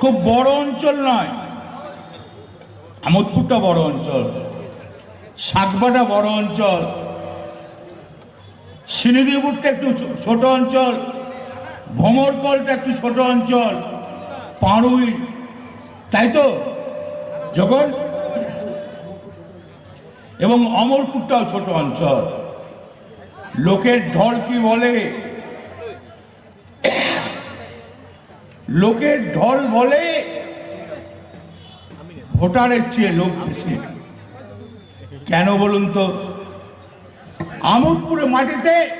খুব বড় অঞ্চল নয়। আমোদপুরটা বড় অঞ্চল। সাকবাটা বড় অঞ্চল। শ্রীনিধিপুরটা একটু ছোট অঞ্চল। ভমরকলটা একটু ছোট অঞ্চল। পাড়ুই তাই তো? যখন এবং অমরপুরটাও ছোট অঞ্চল। লোকের ঢল কি বলে? লোকের ঢল বলে, ভোটারের চেয়ে লোক বেশি। কেন বলুন তো? আমোদপুরে মাটিতে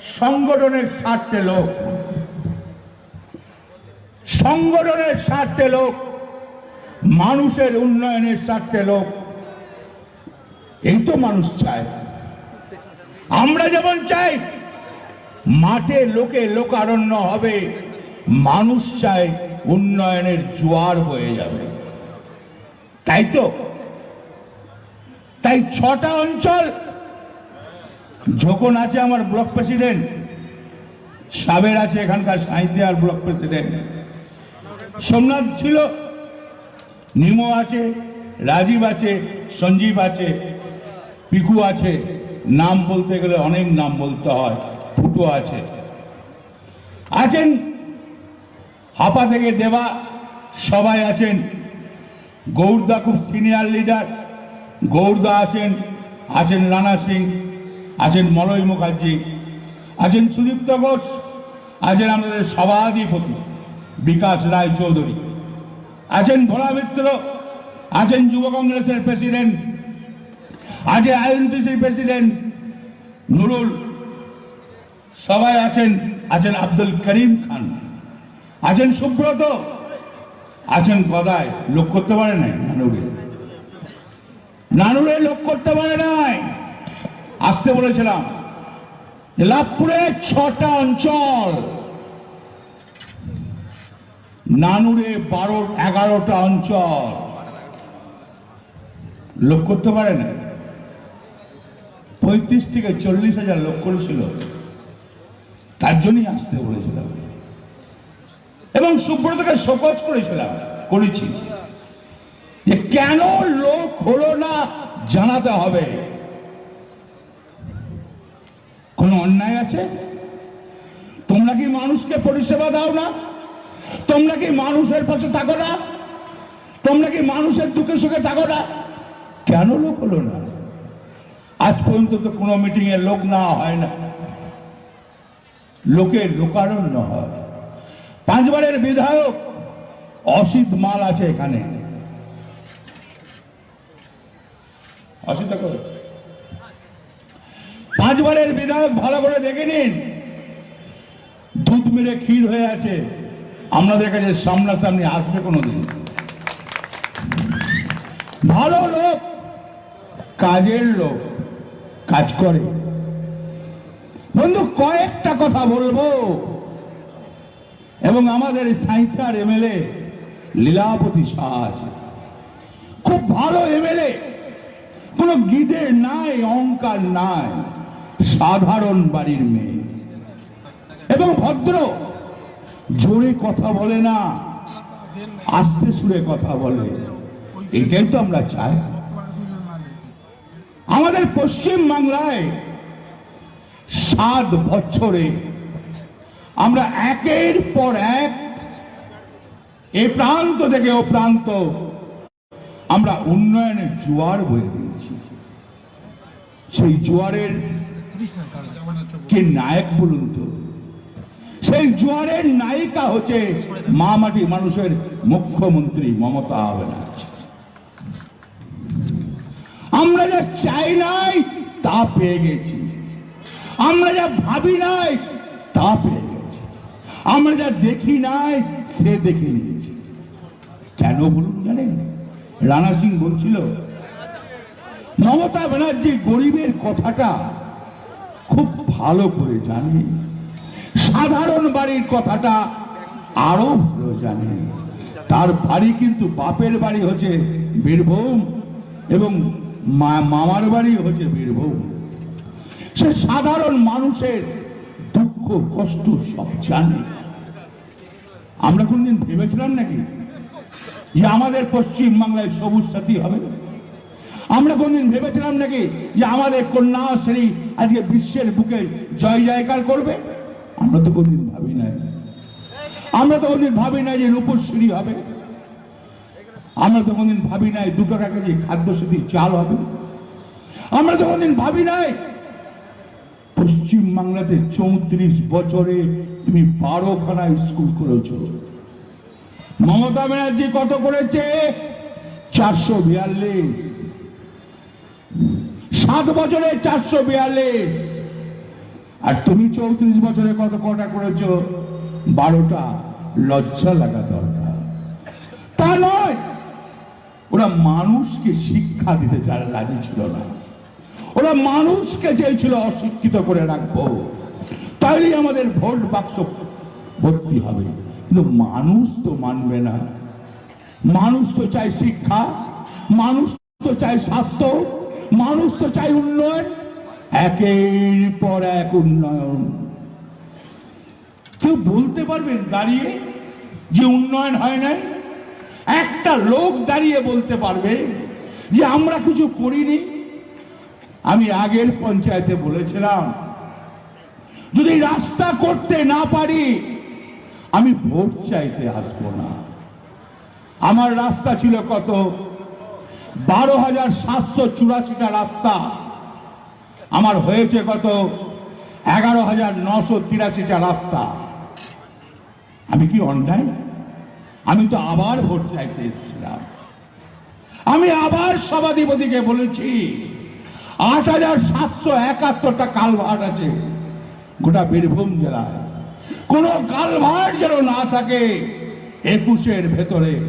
সংগঠনের স্বার্থে লোক। সংগঠনের স্বার্থে লোক, মানুষের উন্নয়নের স্বার্থে লোক। এই তো মানুষ চায়। আমরা যেমন চাই, মাঠে লোকে লোকারণ্য হবে। মানুষ চায় উন্নয়নের জোয়ার হয়ে যাবে। তাই তো? তাই ছটা অঞ্চল, যখন আছে আমার ব্লক প্রেসিডেন্ট, সাবের আছে এখানকার সাঁইদিয়ার ব্লক প্রেসিডেন্ট। সোমনাথ ছিল, নিমো আছে, রাজীব আছে, সঞ্জীব আছে, পিকু আছে, নাম বলতে গেলে অনেক নাম বলতে হয়, ফুটো আছে। আছেন হাপা থেকে দেবা, সবাই আছেন। গৌরদা খুব সিনিয়র লিডার গৌরদা আছেন আছেন রানা সিং, আছেন মলয় মুখার্জি, আছেন সুদীপ্ত ঘোষ, আছেন আমাদের সভাধিপতি বিকাশ রায় চৌধুরী, আছেন ভোলা মিত্র, আছেন যুব কংগ্রেসের প্রেসিডেন্ট আছে আইএনটিসির প্রেসিডেন্ট নুরুল, সবাই আছেন আছেন আব্দুল করিম খান। আছেন সুব্রত। আছেন গদায় লোক করতে পারে নাই নানুরে। নানুরে লোক করতে পারে নাই। আসতে বলেছিলাম লাভপুরে ছটা অঞ্চল। নানুরে বারো, এগারোটা অঞ্চল। লোক করতে পারে না পঁয়ত্রিশ থেকে চল্লিশ হাজার লোক করেছিল। তার জন্যই আসতে বলেছিলাম। এবং সুব্রতকে শোকজ করেছিলাম, করেছি। যে কেন লোক হলো না জানাতে হবে? কোন অন্যায় আছে? তোমরা কি মানুষকে পরিষেবা দাও না? তোমরা কি মানুষের পাশে থাকো না? তোমরা কি মানুষের দুঃখে সুখে থাকো না? কেন লোক হলো না? আজ পর্যন্ত তো কোনো মিটিং এ লোক না হয় না। লোকের লোকারণ্য হয়। পাঁচবারের বিধায়ক অসিত মাল আছে এখানে। অসিত পাঁচবারের বিধায়ক ভালো করে দেখে নিন। দুধ মেরে ক্ষীর হয়ে আছে। আমাদের কাছে সামনাসামনি আসবে কোনোদিন। ভালো লোক, কাজের লোক, কাজ করে। বন্ধু, কয়েকটা কথা বলব। এবং আমাদের সাঁইথার এমএলএ লীলাপতি শাহ আছে খুব ভালো এমএলএ। কোনো গিদের নাই, অহংকার নাই। সাধারণ বাড়ির মেয়ে। এবং ভদ্র। জোরে কথা বলে না। আস্তে সুরে কথা বলে। এটাই তো আমরা চাই। আমাদের পশ্চিম বাংলায় সাত বছরে আমরা একের পর এক এ প্রান্ত থেকে ও প্রান্ত আমরা উন্নয়নের জোয়ার বয়ে দিয়েছি। সেই জোয়ারের কে নায়ক বলুন তো? সেই জোয়ারের নায়িকা হচ্ছে মা মাটি মানুষের মুখ্যমন্ত্রী মমতা ব্যানার্জি। আমরা যা চাই নাই তা পেয়ে গেছি। আমরা যা ভাবি নাই তা পেয়ে আমরা যা দেখি নাই, সে দেখে নিয়েছি। কেন বলুন জানেন? রানা সিং বলছিল, মমতা ব্যানার্জি গরিবের কথাটা খুব ভালো করে জানে। সাধারণ বাড়ির কথাটা আরও ভালো জানে। তার বাড়ি কিন্তু বাপের বাড়ি হচ্ছে বীরভূম এবং মামার বাড়ি হচ্ছে বীরভূম। সে সাধারণ মানুষের দুঃখ, কষ্ট সব জানে। আমরা কোনদিন ভেবেছিলাম নাকি যে আমাদের পশ্চিম বাংলায় সবুজ সাথী হবে? আমরা কোনদিন ভেবেছিলাম নাকি যে আমাদের কন্যাশ্রী আজকে বিশ্বের বুকে জয় জয়কার করবে? আমরা তো কোনদিন ভাবি নাই। আমরা তো কোনদিন ভাবি নাই যে রূপশ্রী হবে। আমরা তো কোনদিন ভাবি নাই দু টাকা কেজি খাদ্য সাথী চাল হবে। আমরা তো কোনদিন ভাবি নাই পশ্চিম বাংলাতে চৌত্রিশ বছরে তুমি বারোখানা স্কুল করেছ। মমতা ব্যানার্জি কত করেছে? চারশো বিয়াল্লিশ। সাত বছরে চারশো বিয়াল্লিশ। আর তুমি চৌত্রিশ বছরে কত কটা করেছ? বারোটা। লজ্জা লাগা দরকার। তা নয়। ওরা মানুষকে শিক্ষা দিতে যারা রাজি ছিল না। ওরা মানুষকে চেয়েছিল অশিক্ষিত করে রাখব তাইলে আমাদের ভোট বাক্স ভর্তি হবে। কিন্তু মানুষ তো মানবে না। মানুষ তো চায় শিক্ষা, মানুষ তো চায় স্বাস্থ্য, মানুষ তো চায় উন্নয়ন, একের পর এক উন্নয়ন। কেউ বলতে পারবেন দাঁড়িয়ে যে উন্নয়ন হয় নাই? একটা লোক দাঁড়িয়ে বলতে পারবে যে আমরা কিছু করিনি আমি আগের পঞ্চায়েতে বলেছিলাম, যদি রাস্তা করতে না পারি, আমি ভোট চাইতে আসব না। আমার রাস্তা ছিল কত? বারো হাজার সাতশো চুরাশিটা রাস্তা। আমার হয়েছে কত? এগারো হাজার নশো তিরাশিটা রাস্তা। আমি কি অন্যায়? আমি তো আবার ভোট চাইতে এসেছিলাম। আমি আবার সভাধিপতিকে বলেছি আট হাজার সাতশো একাত্তরটা কালভার্ট আছে। গোটা বীরভূম জেলায়। কোনো কালভার্ট যেন না থাকে একুশের ভেতরে।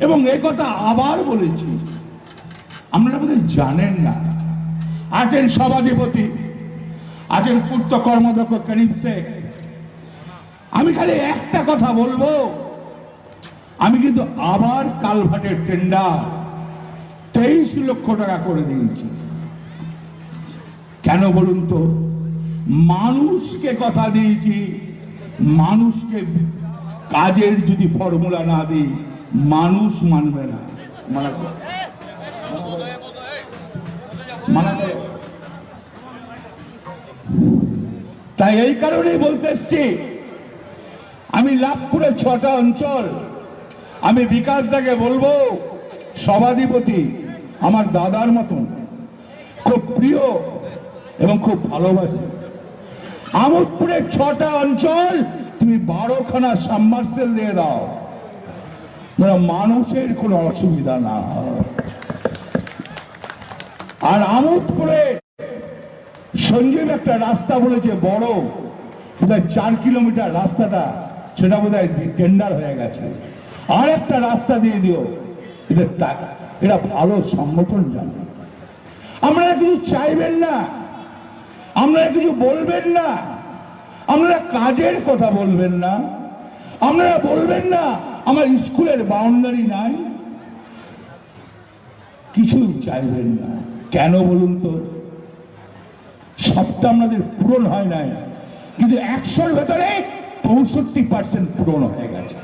এবং একথা আবার বলেছি। আপনারা বোধহয় জানেন না। আছেন সভাধিপতি, আছেন পূর্ত কর্মদক্ষ করিম আমি খালি একটা কথা বলব। আমি কিন্তু আবার কালভাটের টেন্ডার তেইশ লক্ষ টাকা করে দিয়েছি। কেন বলুন তো? মানুষকে কথা দিয়েছি, মানুষকে কাজের যদি ফর্মুলা না দিই, মানুষ মানবে না। তাই এই কারণেই বলতে এসছি, আমি লাভপুরের ছটা অঞ্চল, আমি বিকাশ দাকে বলব, সভাধিপতি আমার দাদার মতন, খুব প্রিয় এবং খুব ভালোবাসি। আমোদপুরের ছটা অঞ্চল, তুমি বারোখানা সাবমার্সেল দিয়ে দাও। যেন মানুষের কোনো অসুবিধা না। হয় আর আমোদপুরে সঞ্জীব একটা রাস্তা বলেছে বড় বোধহয় চার কিলোমিটার রাস্তাটা, সেটা বোধহয় টেন্ডার হয়ে গেছে। আর একটা রাস্তা দিয়ে দিও, এটা তা- এটা ভালো সংগঠন জানে। আপনারা কিছু চাইবেন না। আপনারা কিছু বলবেন না। আপনারা কাজের কথা বলবেন না। আপনারা বলবেন না, আমার স্কুলের বাউন্ডারি নাই। কিছুই চাইবেন না। কেন বলুন তো? সবটা আমাদের পূরণ হয় নাই। কিন্তু একশোর ভেতরে পঁয়ষট্টি পার্সেন্ট পূরণ হয়ে গেছে।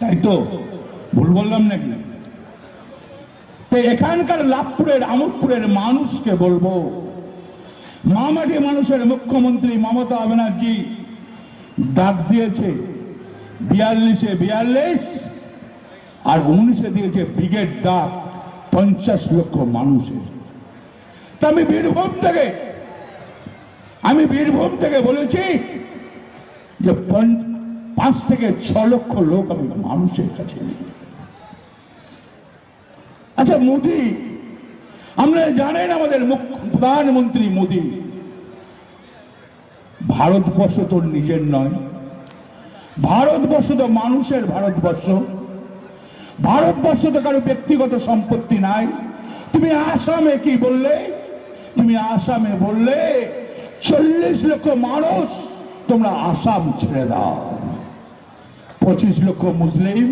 তাই তো? ভুল বললাম নাকি? তো এখানকার লাভপুরের, আমোদপুরের মানুষকে বলব মামাটি মানুষের মুখ্যমন্ত্রী মমতা ব্যানার্জি ডাক দিয়েছে, বিয়াল্লিশে বিয়াল্লিশ আর উনিশে দিয়েছে ব্রিগেড ডাক, পঞ্চাশ লক্ষ মানুষের তা আমি বীরভূম থেকে, আমি বীরভূম থেকে বলেছি যে পাঁচ থেকে ছ লক্ষ লোক আমি মানুষের কাছে নিই। আচ্ছা মোদি। আপনারা জানেন আমাদের প্রধানমন্ত্রী মোদি। ভারতবর্ষ তোর নিজের নয়। ভারতবর্ষ তো মানুষের ভারতবর্ষ। ভারতবর্ষ তো কারও ব্যক্তিগত সম্পত্তি নাই। তুমি আসামে কি বললে? তুমি আসামে বললে, চল্লিশ লক্ষ মানুষ তোমরা আসাম ছেড়ে দাও। পঁচিশ লক্ষ মুসলিম,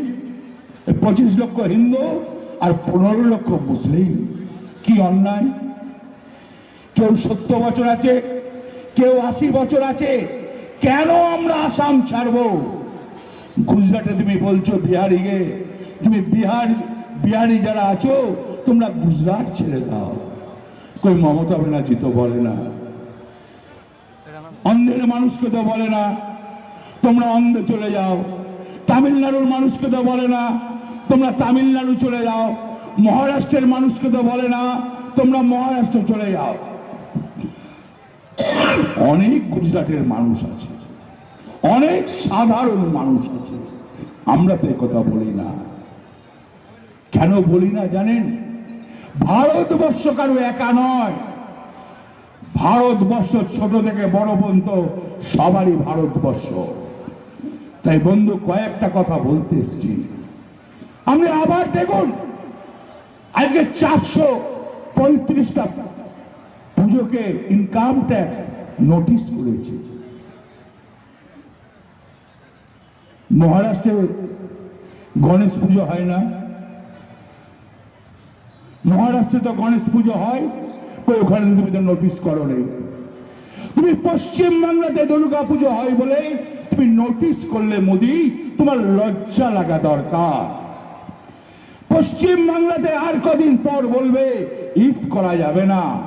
পঁচিশ লক্ষ হিন্দু আর পনেরো লক্ষ মুসলিম। কি অন্যায়? কেউ সত্তর বছর আছে, কেউ আশি বছর আছে, কেন আমরা আসাম ছাড়বো? গুজরাটে তুমি বলছো বিহারি গে তুমি বিহার, বিহারি যারা আছো, তোমরা গুজরাট ছেড়ে দাও। কই মমতা ব্যানার্জি তো বলে না। অন্ধের মানুষকে তো বলে না। তোমরা অন্ধে চলে যাও। তামিলনাড়ুর মানুষকে তো বলে না। তোমরা তামিলনাড়ু চলে যাও। মহারাষ্ট্রের মানুষকে তো বলে না, তোমরা মহারাষ্ট্র চলে যাও। অনেক গুজরাটের মানুষ আছে। অনেক সাধারণ মানুষ আছে। আমরা তো কথা বলি না। কেন বলি না জানেন? ভারতবর্ষ কারও একা নয়। ভারতবর্ষ ছোট থেকে বড় পর্যন্ত সবারই ভারতবর্ষ। তাই বন্ধু, কয়েকটা কথা বলতে এসছি। আপনি আবার দেখুন, আজকে চারশো পঁয়ত্রিশটা পুজোকে ইনকাম ট্যাক্স নোটিশ করেছে। মহারাষ্ট্রে গণেশ পুজো হয় না। মহারাষ্ট্রে তো গণেশ পুজো হয়, কই ওখানে তুমি তো নোটিশ করো নেই। তুমি পশ্চিম বাংলাতে দুর্গা পুজো হয় বলে তুমি নোটিশ করলে মোদি, তোমার লজ্জা লাগা দরকার। পশ্চিম বাংলাতে আর কদিন পর বলবে, ঈদ করা যাবে না।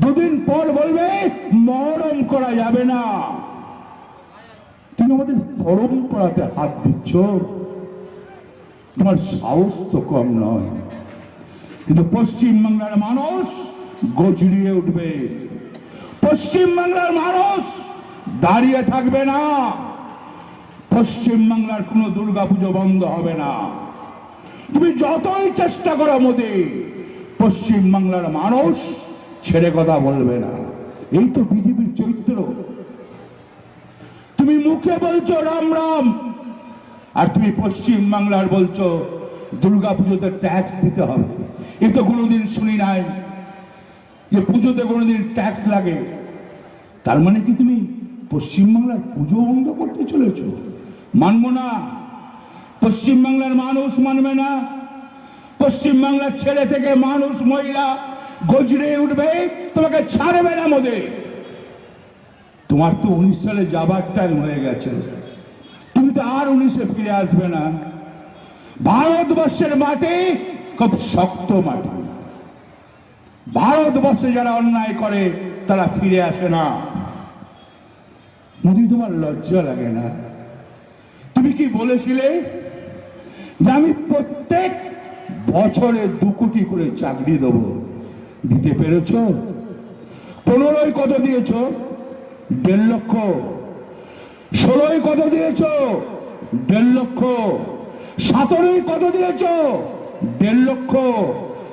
দুদিন পর বলবে মরম করা যাবে না। তুমি আমাদের পরম্পরাতে হাত দিচ্ছ। তোমার সাহস তো কম নয়। কিন্তু পশ্চিম বাংলার মানুষ গজড়িয়ে উঠবে। পশ্চিম বাংলার মানুষ দাঁড়িয়ে থাকবে না। পশ্চিম বাংলার কোনো দুর্গাপুজো বন্ধ হবে না। তুমি যতই চেষ্টা করো মোদি, পশ্চিম বাংলার মানুষ ছেড়ে কথা বলবে না। এই তো বিজেপির চরিত্র। তুমি মুখে বলছো রাম রাম, আর তুমি পশ্চিম বাংলার বলছো দুর্গা পুজোতে ট্যাক্স দিতে হবে। এ তো কোনোদিন শুনি নাই যে পুজোতে কোনোদিন ট্যাক্স লাগে। তার মানে কি তুমি পশ্চিম বাংলার পুজো বন্ধ করতে চলেছ? মানবো না। পশ্চিম বাংলার মানুষ মানবে না। পশ্চিম বাংলার ছেলে থেকে মানুষ মহিলা গজরে উঠবে, তোমাকে ছাড়বে না মোদে। তোমার তো উনিশ সালে যাবার টাইম হয়ে গেছে। তুমি তো আর উনিশে ফিরে আসবে না। ভারতবর্ষের মাটি খুব শক্ত মাটি। ভারতবর্ষে যারা অন্যায় করে, তারা ফিরে আসে না। মোদি, তোমার লজ্জা লাগে না। তুমি কি বলেছিলে? যে আমি প্রত্যেক বছরে দু কোটি করে চাকরি দেব। দিতে পেরেছ? পনেরোই কত দিয়েছ? দেড় লক্ষ। ষোলোই কত দিয়েছ? দেড় লক্ষ। সতেরোই কত দিয়েছ? দেড় লক্ষ।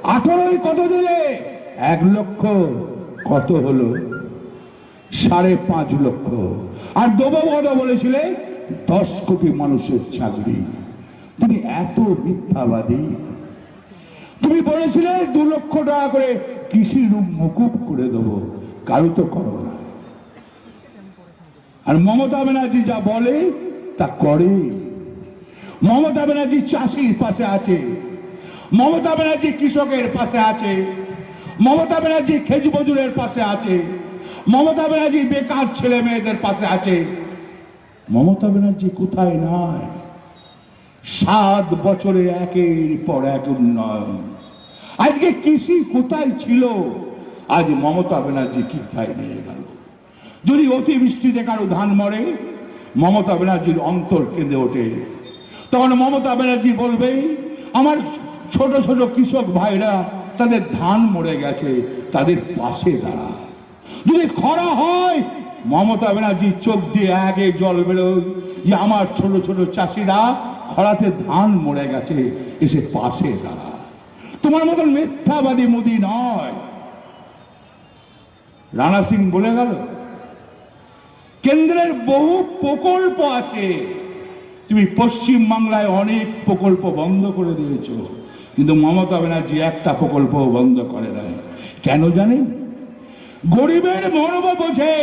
আঠারোই কত দিলে? এক লক্ষ। কত হলো? সাড়ে পাঁচ লক্ষ। আর দেবো কত বলেছিলে, দশ কোটি মানুষের চাকরি। তুমি এত মিথ্যাবাদী। তুমি বলেছিলে দু লক্ষ টাকা করে কৃষি রূপ মুকুব করে দেবো। কারও তো করো না। আর মমতা ব্যানার্জি যা বলে, তা করে। মমতা ব্যানার্জি চাষির পাশে আছে। মমতা ব্যানার্জি কৃষকের পাশে আছে। মমতা ব্যানার্জি খেজ মজুরের পাশে আছে। মমতা ব্যানার্জি বেকার ছেলে মেয়েদের পাশে আছে। মমতা ব্যানার্জি কোথায় নয় সাত বছরে একের পর এক উন্নয়ন। আজকে কৃষি কোথায় ছিল? আজ মমতা ব্যানার্জি কি খাই নিয়ে গেল? যদি অতিবৃষ্টিতে কারও ধান মরে, মমতা ব্যানার্জির অন্তর কেঁদে ওঠে। তখন মমতা ব্যানার্জি বলবে, আমার ছোট ছোট কৃষক ভাইরা, তাদের ধান মরে গেছে, তাদের পাশে দাঁড়া। যদি খরা হয়, মমতা ব্যানার্জির চোখ দিয়ে আগে জল বেরোয় যে আমার ছোট ছোট চাষিরা খরাতে ধান মরে গেছে, এসে পাশে দাঁড়া। তোমার মতন মিথ্যাবাদী মোদি নয়। রানা সিং বলে গেল, কেন্দ্রের বহু প্রকল্প আছে। তুমি পশ্চিম বাংলায় অনেক প্রকল্প বন্ধ করে দিয়েছ, কিন্তু মমতা ব্যানার্জি একটা প্রকল্প বন্ধ করে দেয় কেন জানেন গরিবের মর্ম বোঝে।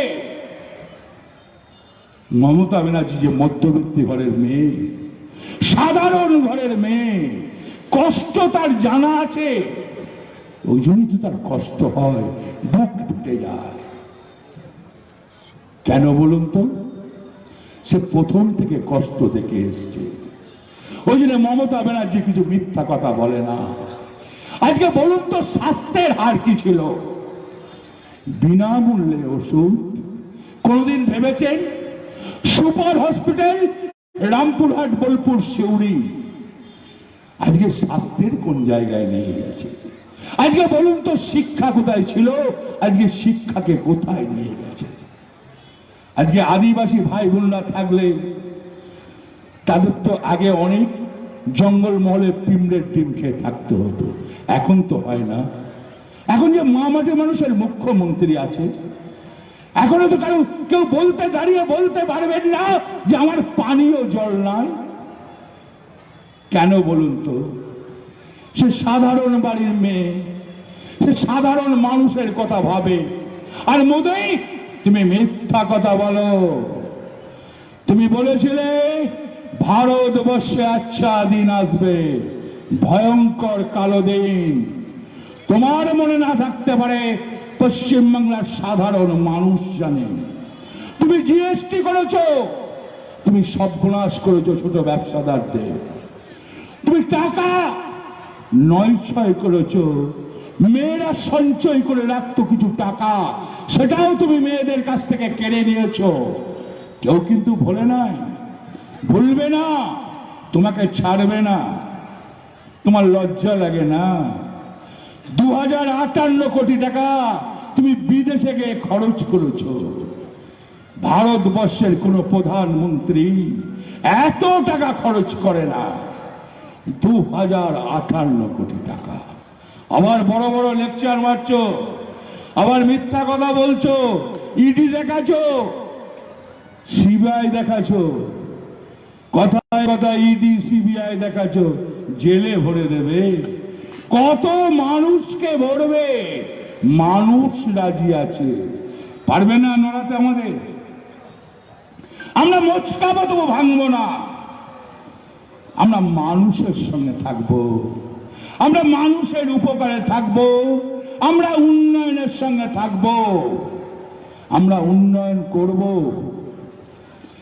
মমতা ব্যানার্জি যে মধ্যবিত্তি ঘরের মেয়ে সাধারণ ঘরের মেয়ে। কষ্ট তার জানা আছে। ওই জন্যই তো তার কষ্ট হয়, বুক ফেটে যায়। কেন বলুন তো? সে প্রথম থেকে কষ্ট দেখে এসছে। ওই জন্য মমতা ব্যানার্জি কিছু মিথ্যা কথা বলে না। আজকে বলুন তো, স্বাস্থ্যের হার কি ছিল? বিনামূল্যে ওষুধ। কোনদিন ভেবেছেন? সুপার হসপিটাল রামপুরহাট, বোলপুর শিউড়ি আজকে স্বাস্থ্যের কোন জায়গায় নিয়ে গেছে? আজকে বলুন তো শিক্ষা কোথায় ছিল? আজকে শিক্ষাকে কোথায় নিয়ে গেছে? আজকে আদিবাসী ভাই বোনরা থাকলে তাদের তো আগে অনেক জঙ্গল মহলে পিমড়ের ডিম খেয়ে থাকতে হতো। এখন তো হয় না। এখন যে মা মানুষের মুখ্যমন্ত্রী আছে এখনও তো কারণ কেউ বলতে দাঁড়িয়ে বলতে পারবেন না যে আমার পানীয় জল নাই। কেন বলুন তো? সে সাধারণ বাড়ির মেয়ে, সে সাধারণ মানুষের কথা ভাবে। আর মোদেই তুমি মিথ্যা কথা বলো। তুমি বলেছিলে, ভারতবর্ষে আচ্ছা দিন আসবে, ভয়ঙ্কর কালো দিন। তোমার মনে না থাকতে পারে পশ্চিমবাংলার সাধারণ মানুষ জানে। তুমি জিএসটি করেছ, তুমি সর্বনাশ করেছ ছোট ব্যবসাদারদের। তুমি টাকা নয় ছয় করেছ, মেয়েরা সঞ্চয় করে রাখতো কিছু টাকা, সেটাও তুমি মেয়েদের কাছ থেকে কেড়ে নিয়েছো। কেউ কিন্তু ভোলে নাই, ভুলবে না, তোমাকে ছাড়বে না, তোমার লজ্জা লাগে না। দু হাজার আটান্ন কোটি টাকা তুমি বিদেশে গিয়ে খরচ করেছ। ভারতবর্ষের কোনো প্রধানমন্ত্রী এত টাকা খরচ করে না। দু হাজার আটান্ন কোটি টাকা। আবার বড় বড় লেকচার মারছো, আবার মিথ্যা কথা বলছো ইডি দেখাছো সিবিআই দেখাছো, কথায় কথা ইডি সিবিআই দেখাছো, জেলে ভরে দেবে। কত মানুষকে ভরবে? মানুষ রাজি আছে। পারবে না নড়াতে আমাদের? আমরা মোচকাবো তবু ভাঙবো না। আমরা মানুষের সঙ্গে থাকব। আমরা মানুষের উপকারে থাকব। আমরা উন্নয়নের সঙ্গে থাকব। আমরা উন্নয়ন করব।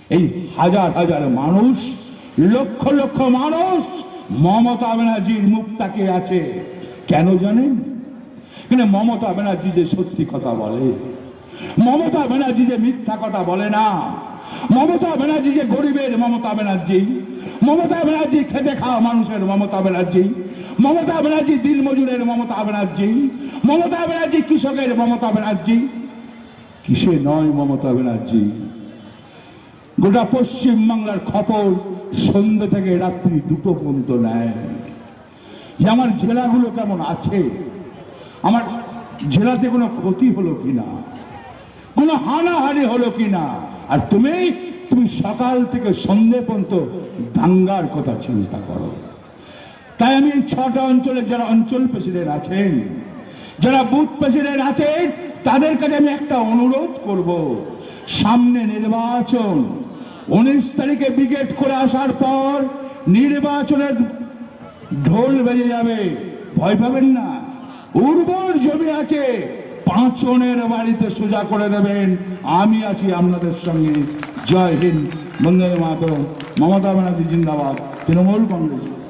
এই হাজার হাজার মানুষ, লক্ষ লক্ষ মানুষ মমতা ব্যানার্জির মুখ তাকিয়ে আছে? কেন জানেন? কিন্তু মমতা ব্যানার্জি যে সত্যি কথা বলে? মমতা ব্যানার্জি যে মিথ্যা কথা বলে না? মমতা ব্যানার্জি যে গরিবের মমতা ব্যানার্জি? মমতা ব্যানার্জি খেতে খাওয়া মানুষের মমতা ব্যানার্জি? মমতা ব্যানার্জি দিন মজুরের মমতা ব্যানার্জি? মমতা ব্যানার্জি কৃষকের মমতা ব্যানার্জি? কিসে নয় মমতা ব্যানার্জি? গোটা পশ্চিম বাংলার খবর সন্ধ্যে থেকে রাত্রি দুটো পর্যন্ত নেয়। যে আমার জেলাগুলো কেমন আছে? আমার জেলাতে কোনো ক্ষতি হলো কিনা? কোনো হানাহানি হলো কিনা? আর তুমি তুমি সকাল থেকে সন্ধে পর্যন্ত দাঙ্গার কথা চিন্তা করো। তাই আমি ছটা অঞ্চলে, যারা অঞ্চল প্রেসিডেন্ট আছেন, যারা বুথ প্রেসিডেন্ট আছেন, তাদের কাছে আমি একটা অনুরোধ করব। সামনে নির্বাচন উনিশ তারিখে ব্রিগেড করে আসার পর নির্বাচনের ঢোল বেজে যাবে। ভয় পাবেন না। উর্বর জমি আছে। পাঁচনের বাড়িতে সোজা করে দেবেন। আমি আছি আপনাদের সঙ্গে। জয় হিন্দ। বন্দে মাতরম। মমতা ব্যানার্জি জিন্দাবাদ। তৃণমূল কংগ্রেস।